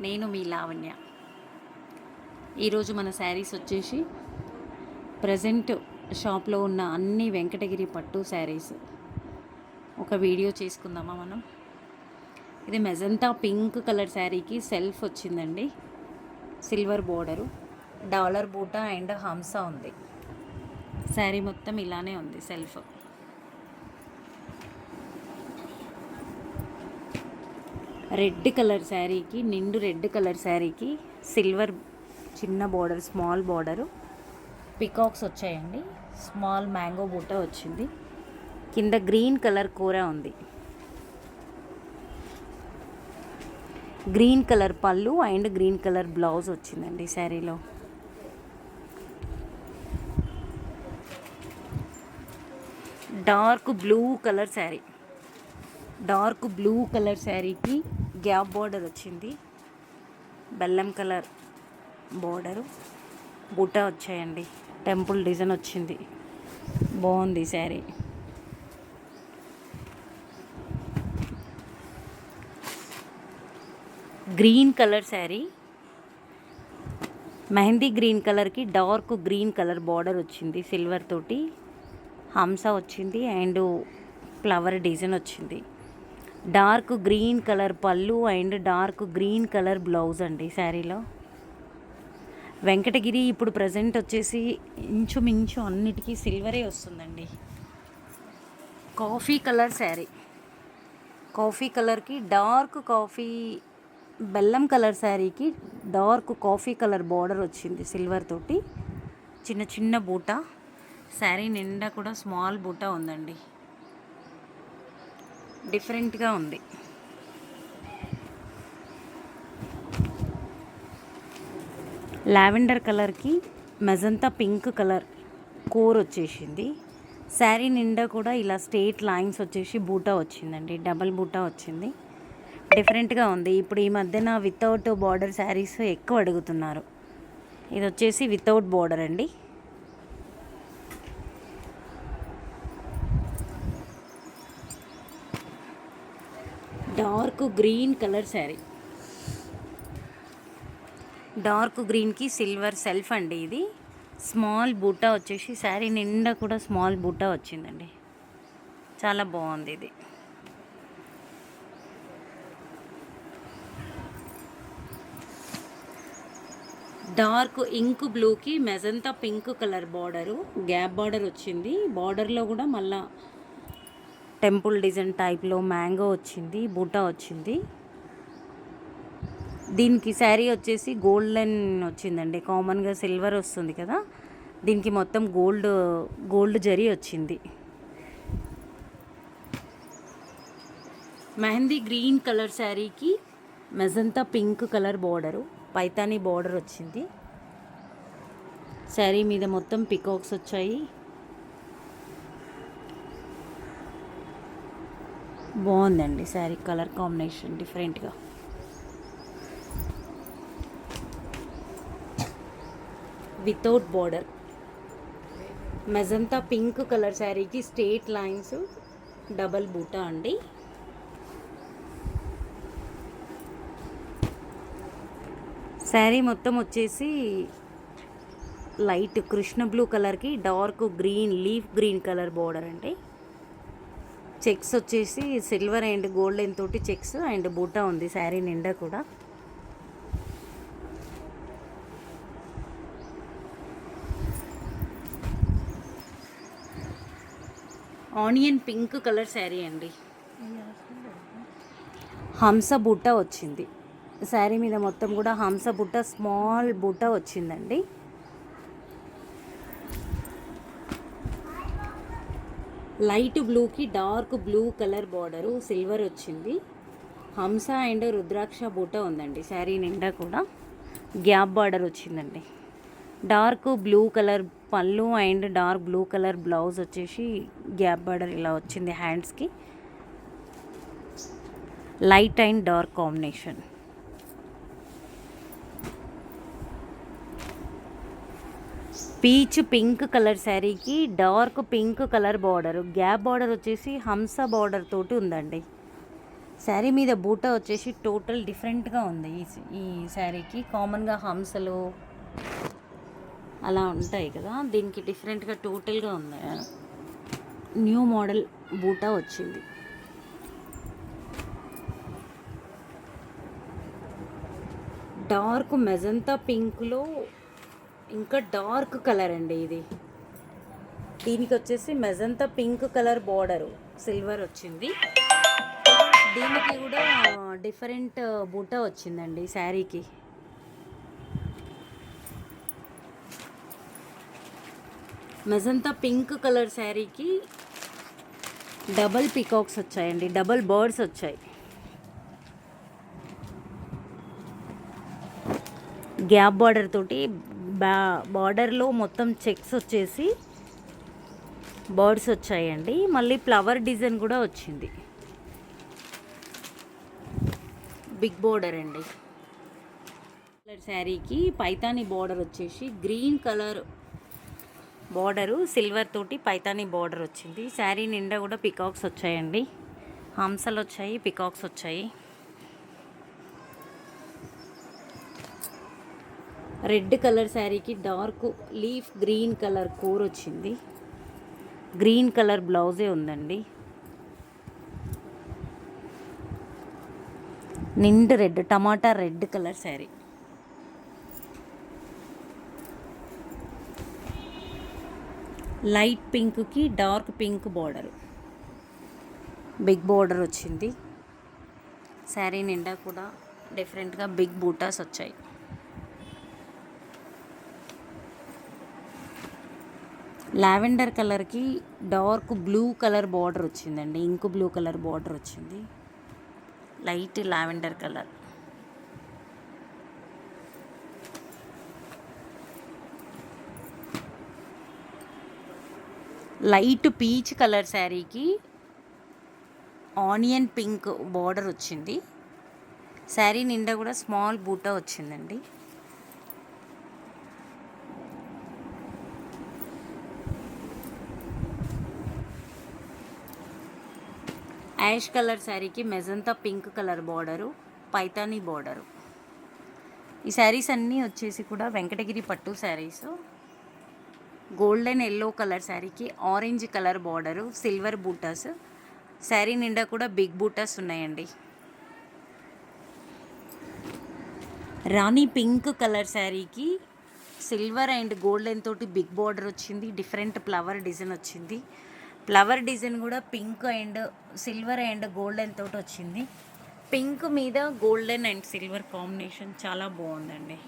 నేను మీ లావణ్య. ఈరోజు మన శారీస్ వచ్చేసి ప్రజెంట్ షాప్లో ఉన్న అన్ని వెంకటగిరి పట్టు శారీస్. ఒక వీడియో చేసుకుందామా మనం? ఇది మెజంతా పింక్ కలర్ శారీకి సెల్ఫ్ వచ్చిందండి. Silver border dollar buta and హంస ఉంది. శారీ మొత్తం ఇలానే ఉంది సెల్ఫ్. రెడ్ కలర్ శారీకి నిండు రెడ్ కలర్ శారీకి సిల్వర్ చిన్న బార్డర్ స్మాల్ బార్డరు. పికాక్స్ వచ్చాయండి. స్మాల్ మ్యాంగో బూట వచ్చింది. కింద గ్రీన్ కలర్ కూర ఉంది. గ్రీన్ కలర్ పళ్ళు అండ్ గ్రీన్ కలర్ బ్లౌజ్ వచ్చిందండి శారీలో. Dark blue colour sari. Dark blue colour శారీకి గ్యాప్ బార్డర్ వచ్చింది. బెల్లం కలర్ బార్డరు. బుట్ట వచ్చాయండి. టెంపుల్ డిజైన్ వచ్చింది. బాగుంది sari. Green colour sari. Mehndi green కలర్కి డార్క్ గ్రీన్ కలర్ బార్డర్ వచ్చింది. సిల్వర్ తోటి హంస వచ్చింది అండ్ ఫ్లవర్ డిజైన్ వచ్చింది. డార్క్ గ్రీన్ కలర్ పళ్ళు and dark green colour blouse అండి శారీలో. వెంకటగిరి ఇప్పుడు ప్రజెంట్ వచ్చేసి ఇంచుమించు అన్నిటికీ సిల్వరే వస్తుందండి. Coffee colour sari. కాఫీ కలర్కి డార్క్ కాఫీ బెల్లం కలర్ శారీకి డార్క్ కాఫీ కలర్ బార్డర్ వచ్చింది సిల్వర్ తోటి. చిన్న చిన్న బూట. శారీ నిండా కూడా స్మాల్ బూట ఉందండి. డిఫరెంట్గా ఉంది. లావెండర్ కలర్కి మెజంతా పింక్ కలర్ కోర్ వచ్చేసింది. శారీ నిండా కూడా ఇలా స్ట్రేట్ లైన్స్ వచ్చేసి బూటా వచ్చిందండి. డబల్ బూటా వచ్చింది. డిఫరెంట్గా ఉంది. ఇప్పుడు ఈ మధ్యన వితౌట్ బార్డర్ శారీస్ ఎక్కువ అడుగుతున్నారు. ఇది వచ్చేసి వితౌట్ బార్డర్ అండి. Dark green colour sari. Dark గ్రీన్కి సిల్వర్ సెల్ఫ్ అండి ఇది. స్మాల్ బూటా వచ్చేసి శారీ నిండా కూడా స్మాల్ బూటా వచ్చిందండి. చాలా బాగుంది ఇది. డార్క్ ఇంక్ బ్లూకి magenta pink colour border. Gap border వచ్చింది. బార్డర్లో కూడా మళ్ళీ టెంపుల్ డిజైన్ టైప్లో మ్యాంగో వచ్చింది బూటా వచ్చింది. దీనికి శారీ వచ్చేసి గోల్డెన్ వచ్చిందండి కామన్గా సిల్వర్ వస్తుంది కదా. దీనికి మొత్తం గోల్డ్ గోల్డ్ జరీ వచ్చింది. మెహందీ గ్రీన్ కలర్ శారీకి magenta pink colour border Paithani border వచ్చింది. శారీ మీద మొత్తం పికాక్స్ వచ్చాయి. బాగుందండి శారీ కలర్ కాంబినేషన్ డిఫరెంట్గా. Without border. Magenta pink colour శారీకి స్ట్రేట్ లైన్స్ డబల్ బూటా అండి. శారీ మొత్తం వచ్చేసి లైట్ కృష్ణ బ్లూ కలర్కి dark green leaf green colour border అండి. చెక్స్ వచ్చేసి సిల్వర్ అండ్ గోల్డెన్ తోటి చెక్స్ అండ్ బూటా ఉంది శారీ నిండా కూడా. ఆనియన్ పింక్ కలర్ శారీ అండి. హంస బుట్ట వచ్చింది. శారీ మీద మొత్తం కూడా హంస బుట్ట స్మాల్ బుట్ట వచ్చిందండి. లైట్ బ్లూకి dark blue colour border silver వచ్చింది. హంస అండ్ రుద్రాక్ష బూట ఉందండి శారీ నిండా కూడా. గ్యాప్ బార్డర్ వచ్చిందండి. డార్క్ బ్లూ కలర్ పళ్ళు and dark blue colour blouse వచ్చేసి గ్యాప్ బార్డర్ ఇలా వచ్చింది హ్యాండ్స్కి. Light and dark combination. Peach pink colour శారీకి dark pink colour border. Gap border వచ్చేసి హంస బార్డర్ తోటి ఉందండి. శారీ మీద బూటా వచ్చేసి టోటల్ డిఫరెంట్గా ఉంది. ఈ ఈ శారీకి కామన్గా హంసలు అలా ఉంటాయి కదా. దీనికి డిఫరెంట్గా టోటల్గా ఉంది. న్యూ మోడల్ బూటా వచ్చింది. డార్క్ మెజంతా పింక్లో ఇంకా డార్క్ కలర్ అండి ఇది. దీనికి వచ్చేసి magenta pink colour border silver వచ్చింది. దీనికి కూడా డిఫరెంట్ బూటా వచ్చిందండి శారీకి. మెజంతా పింక్ కలర్ శారీకి డబల్ పికాక్స్ వచ్చాయండి డబల్ బర్డ్స్ వచ్చాయి. గ్యాప్ బార్డర్ తోటి బా బార్డర్లో మొత్తం చెక్స్ వచ్చేసి బర్డ్స్ వచ్చాయండి. మళ్ళీ ఫ్లవర్ డిజైన్ కూడా వచ్చింది. బిగ్ బోర్డర్ అండి. కలర్ శారీకి పైతాని బార్డర్ వచ్చేసి గ్రీన్ కలర్ బార్డరు సిల్వర్ తోటి పైతాని బార్డర్ వచ్చింది. శారీ నిండా కూడా పికాక్స్ వచ్చాయండి. హంసలు వచ్చాయి పికాక్స్ వచ్చాయి. రెడ్ కలర్ శారీకి డార్క్ లీఫ్ గ్రీన్ కలర్ కూర వచ్చింది. గ్రీన్ కలర్ బ్లౌజే ఉందండి. నిండు red tomato red colour sari. Light పింక్కి dark pink border. Big border వచ్చింది. శారీ నిండా కూడా డిఫరెంట్గా బిగ్ బూటాస్ వచ్చాయి. లావెండర్ కలర్కి డార్క్ బ్లూ కలర్ బార్డర్ వచ్చిందండి. ఇంకు బ్లూ కలర్ బార్డర్ వచ్చింది. Light lavender colour. Light peach colour శారీకి ఆనియన్ పింక్ బార్డర్ వచ్చింది. శారీ నిండా కూడా స్మాల్ బూటా వచ్చిందండి. యాష్ కలర్ శారీకి magenta pink colour border Paithani border. ఈ శారీస్ అన్నీ వచ్చేసి కూడా వెంకటగిరి పట్టు శారీస్. గోల్డెన్ ఎల్లో కలర్ శారీకి orange colour border silver butas. Sari నిండా కూడా బిగ్ బూటాస్ ఉన్నాయండి. రాణి పింక్ కలర్ శారీకి సిల్వర్ అండ్ గోల్డెన్ తోటి బిగ్ బార్డర్ వచ్చింది డిఫరెంట్ ఫ్లవర్ డిజైన్ వచ్చింది. ఫ్లవర్ డిజైన్ కూడా pink and silver and golden తోటి వచ్చింది. పింక్ మీద గోల్డెన్ అండ్ సిల్వర్ కాంబినేషన్ చాలా బాగుందండి.